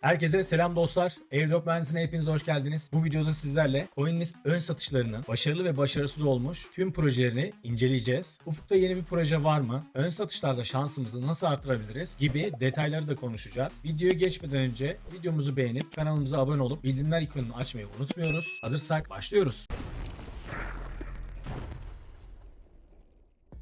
Herkese selam dostlar. Airdrop mühendisine hepiniz hoş geldiniz. Bu videoda sizlerle CoinList ön satışlarının başarılı ve başarısız olmuş tüm projelerini inceleyeceğiz. Ufukta yeni bir proje var mı? Ön satışlarda şansımızı nasıl artırabiliriz? Gibi detayları da konuşacağız. Videoya geçmeden önce videomuzu beğenip kanalımıza abone olup bildirimler ikonunu açmayı unutmuyoruz. Hazırsak başlıyoruz.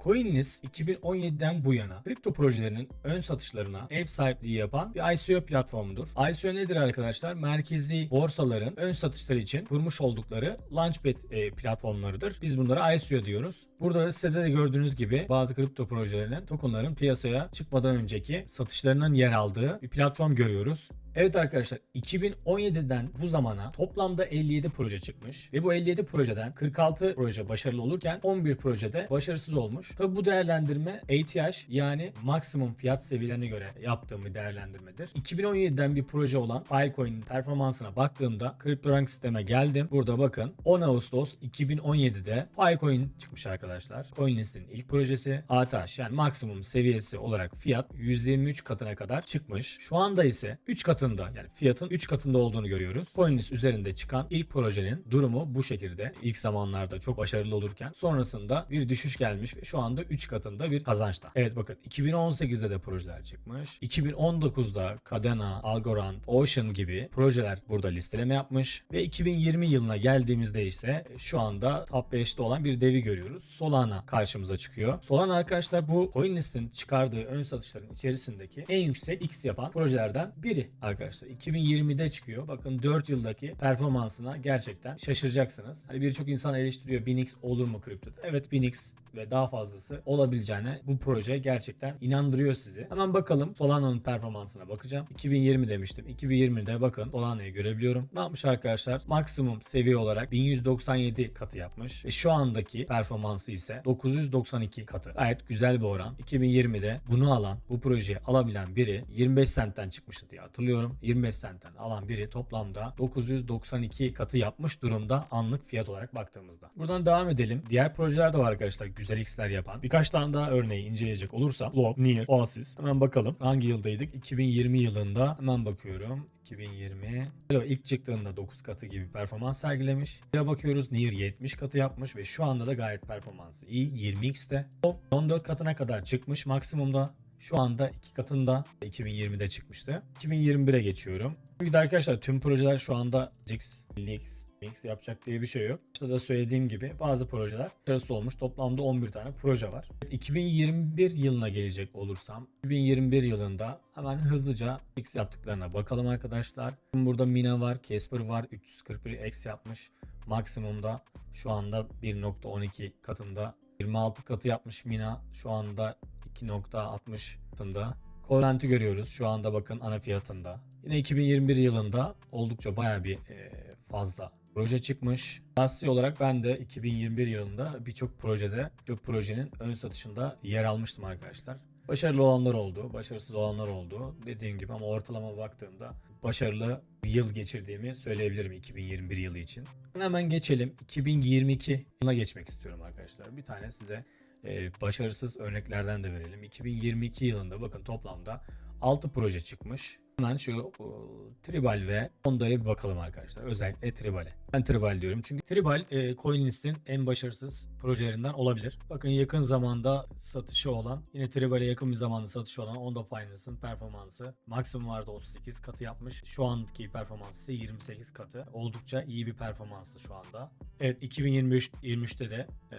CoinList 2017'den bu yana kripto projelerinin ön satışlarına ev sahipliği yapan bir ICO platformudur. ICO nedir arkadaşlar? Merkezi borsaların ön satışları için kurmuş oldukları launchpad e, platformlarıdır. Biz bunlara ICO diyoruz. Burada da sitede de gördüğünüz gibi bazı kripto projelerinin tokenların piyasaya çıkmadan önceki satışlarının yer aldığı bir platform görüyoruz. Evet arkadaşlar 2017'den bu zamana toplamda 57 proje çıkmış ve bu 57 projeden 46 proje başarılı olurken 11 projede başarısız olmuş. Tabi bu değerlendirme ATH yani maksimum fiyat seviyelerine göre yaptığım bir değerlendirmedir. 2017'den bir proje olan Filecoin'in performansına baktığımda CryptoRank sisteme geldim. Burada bakın 10 Ağustos 2017'de Filecoin çıkmış arkadaşlar. CoinList'in ilk projesi ATH yani maksimum seviyesi olarak fiyat 123 katına kadar çıkmış. Şu anda ise 3 katında yani fiyatın 3 katında olduğunu görüyoruz. CoinList üzerinde çıkan ilk projenin durumu bu şekilde. İlk zamanlarda çok başarılı olurken sonrasında bir düşüş gelmiş ve şu anda 3 katında bir kazançta. Evet bakın 2018'de de projeler çıkmış. 2019'da Cadena, Algorand, Ocean gibi projeler burada listeleme yapmış ve 2020 yılına geldiğimizde ise şu anda top 5'te olan bir devi görüyoruz. Solana karşımıza çıkıyor. Solana arkadaşlar bu CoinList'in çıkardığı ön satışların içerisindeki en yüksek X yapan projelerden biri arkadaşlar. 2020'de çıkıyor. Bakın 4 yıldaki performansına gerçekten şaşıracaksınız. Hani birçok insan eleştiriyor 1000x olur mu kriptoda? Evet 1000x ve daha fazlası olabileceğine bu proje gerçekten inandırıyor sizi. Hemen bakalım Solana'nın performansına bakacağım. 2020 demiştim. 2020'de bakın Solana'yı görebiliyorum. Ne yapmış arkadaşlar? Maksimum seviye olarak 1197 katı yapmış. Ve şu andaki performansı ise 992 katı. Gayet güzel bir oran. 2020'de bunu alan, bu projeyi alabilen biri 25 centten çıkmıştı diye hatırlıyorum. 25 centten alan biri toplamda 992 katı yapmış durumda anlık fiyat olarak baktığımızda. Buradan devam edelim. Diğer projeler de var arkadaşlar güzel x'ler yapan. Birkaç tane daha örneği inceleyecek olursam Block, Near, Oasis. Hemen bakalım. Hangi yıldaydık? 2020 yılında. Hemen bakıyorum. 2020. Hello ilk çıktığında 9 katı gibi performans sergilemiş. Bir bakıyoruz Near 70 katı yapmış ve şu anda da gayet performansı iyi. 20x'te. 14 katına kadar çıkmış maksimumda. Şu anda iki katında 2020'de çıkmıştı. 2021'e geçiyorum. Bir de arkadaşlar tüm projeler şu anda X, X, Mix yapacak diye bir şey yok. İşte da söylediğim gibi bazı projeler başarısız olmuş. Toplamda 11 tane proje var. 2021 yılına gelecek olursam 2021 yılında hemen hızlıca X yaptıklarına bakalım arkadaşlar. Burada Mina var, Casper var. 341 X yapmış. Maksimumda şu anda 1.12 katında 26 katı yapmış Mina. Şu anda 2.60 katında. Colent'i görüyoruz şu anda bakın ana fiyatında. Yine 2021 yılında oldukça baya bir e, fazla proje çıkmış. Şahsi olarak ben de 2021 yılında birçok projede, birçok projenin ön satışında yer almıştım arkadaşlar. Başarılı olanlar oldu, başarısız olanlar oldu. Dediğim gibi ama ortalama baktığımda başarılı bir yıl geçirdiğimi söyleyebilirim 2021 yılı için. Hemen geçelim. 2022 yılına geçmek istiyorum arkadaşlar. Bir tane size e, başarısız örneklerden de verelim. 2022 yılında bakın toplamda 6 proje çıkmış. Hemen şu o, Tribal ve Honda'ya bir bakalım arkadaşlar. Özellikle Tribal'e. Ben Tribal diyorum çünkü Tribal e, CoinList'in en başarısız projelerinden olabilir. Bakın yakın zamanda satışı olan yine Tribal'e yakın bir zamanda satışı olan Honda Finance'ın performansı maksimum vardı 38 katı yapmış. Şu anki performansı ise 28 katı. Oldukça iyi bir performanstı şu anda. Evet 2023 23'te de e,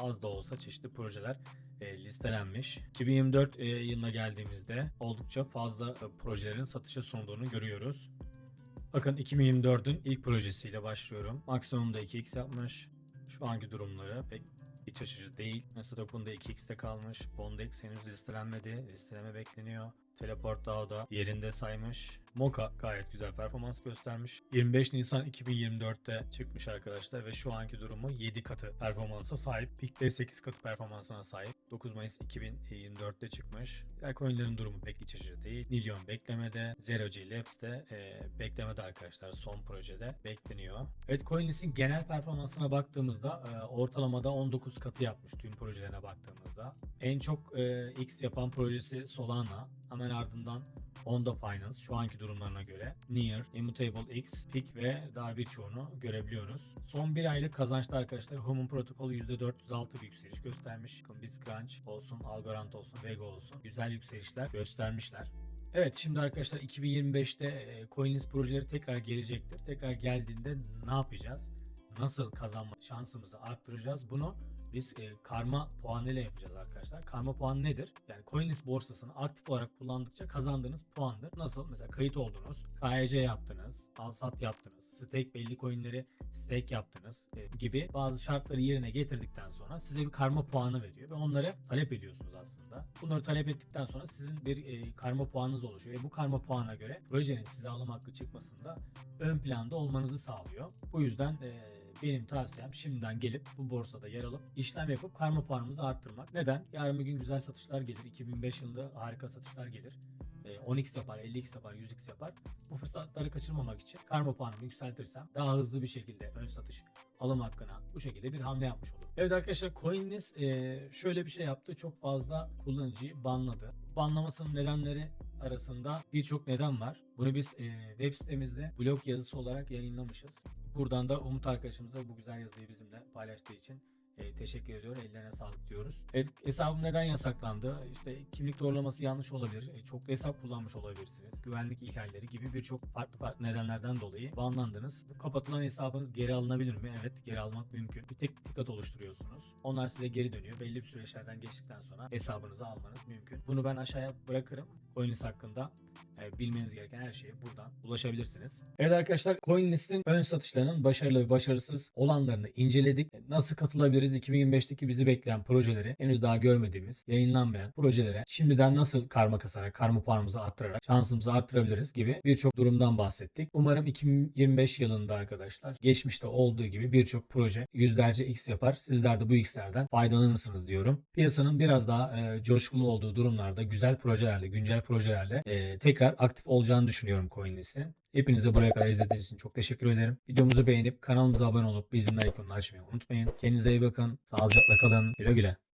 az da olsa çeşitli projeler e, listelenmiş. 2024 e, yılına geldiğimizde oldukça fazla e, projelerin satışa sunduğunu görüyoruz. Bakın 2024'ün ilk projesiyle başlıyorum. Maksimumda 2x yapmış. Şu anki durumları pek iç açıcı değil. Mesela Token'da 2x'te kalmış. Bondex henüz listelenmedi. Listeleme bekleniyor. Teleport da yerinde saymış. Moka gayet güzel performans göstermiş. 25 Nisan 2024'te çıkmış arkadaşlar ve şu anki durumu 7 katı performansa sahip. Peak'te 8 katı performansına sahip. 9 Mayıs 2024'te çıkmış. Diğer coinlerin durumu pek iç açıcı değil. Nillion beklemede. Zero G Labs de e, beklemede arkadaşlar. Son projede bekleniyor. Evet CoinList'in genel performansına baktığımızda e, ortalamada 19 katı yapmış tüm projelerine baktığımızda. En çok e, X yapan projesi Solana. Hemen ardından Honda Finance şu anki durumlarına göre Near, Immutable X, PIK ve daha birçoğunu görebiliyoruz. Son bir aylık kazançta arkadaşlar Human Protocol %406 bir yükseliş göstermiş. BlitzCrunch olsun, Algorand olsun, Vega olsun güzel yükselişler göstermişler. Evet şimdi arkadaşlar 2025'te e, CoinList projeleri tekrar gelecektir. Tekrar geldiğinde ne yapacağız? Nasıl kazanma şansımızı arttıracağız? Bunu biz e, karma puanıyla yapacağız arkadaşlar. Karma puan nedir? Yani CoinList borsasını aktif olarak kullandıkça kazandığınız puandır. Nasıl? Mesela kayıt oldunuz, KYC yaptınız, al-sat yaptınız, stake belli coinleri stake yaptınız e, gibi bazı şartları yerine getirdikten sonra size bir karma puanı veriyor ve onları talep ediyorsunuz aslında. Bunları talep ettikten sonra sizin bir e, karma puanınız oluşuyor ve bu karma puana göre projenin size alım hakkı çıkmasında ön planda olmanızı sağlıyor. Bu yüzden e, benim tavsiyem şimdiden gelip bu borsada yer alıp işlem yapıp karma puanımızı arttırmak. Neden? Yarın bir gün güzel satışlar gelir. 2005 yılında harika satışlar gelir. E, 10x yapar, 50x yapar, 100x yapar. Bu fırsatları kaçırmamak için karma puanımı yükseltirsem daha hızlı bir şekilde ön satış alım hakkına bu şekilde bir hamle yapmış olurum. Evet arkadaşlar CoinList e, şöyle bir şey yaptı. Çok fazla kullanıcıyı banladı. Banlamasının nedenleri arasında birçok neden var. Bunu biz e, web sitemizde blog yazısı olarak yayınlamışız. Buradan da Umut arkadaşımıza bu güzel yazıyı bizimle paylaştığı için e, teşekkür ediyor. Ellerine sağlık diyoruz. Evet, hesabım neden yasaklandı? İşte kimlik doğrulaması yanlış olabilir. E, çoklu hesap kullanmış olabilirsiniz. Güvenlik ihlalleri gibi birçok farklı farklı nedenlerden dolayı banlandınız. Kapatılan hesabınız geri alınabilir mi? Evet, geri almak mümkün. Bir tek ticket oluşturuyorsunuz. Onlar size geri dönüyor. Belli bir süreçlerden geçtikten sonra hesabınızı almanız mümkün. Bunu ben aşağıya bırakırım. CoinList hakkında e, bilmeniz gereken her şeye buradan ulaşabilirsiniz. Evet arkadaşlar CoinList'in ön satışlarının başarılı ve başarısız olanlarını inceledik. E, Nasıl katılabiliriz 2025'teki bizi bekleyen projeleri henüz daha görmediğimiz, yayınlanmayan projelere şimdiden nasıl karma kasarak, karma puanımızı arttırarak şansımızı arttırabiliriz gibi birçok durumdan bahsettik. Umarım 2025 yılında arkadaşlar geçmişte olduğu gibi birçok proje yüzlerce x yapar. Sizler de bu x'lerden faydalanırsınız diyorum. Piyasanın biraz daha e, coşkulu olduğu durumlarda güzel projelerle, güncel projelerle e, tekrar aktif olacağını düşünüyorum CoinList'in. Hepinize buraya kadar izlediğiniz için çok teşekkür ederim. Videomuzu beğenip kanalımıza abone olup bildirimler ikonunu açmayı unutmayın. Kendinize iyi bakın. Sağlıcakla kalın. Güle güle.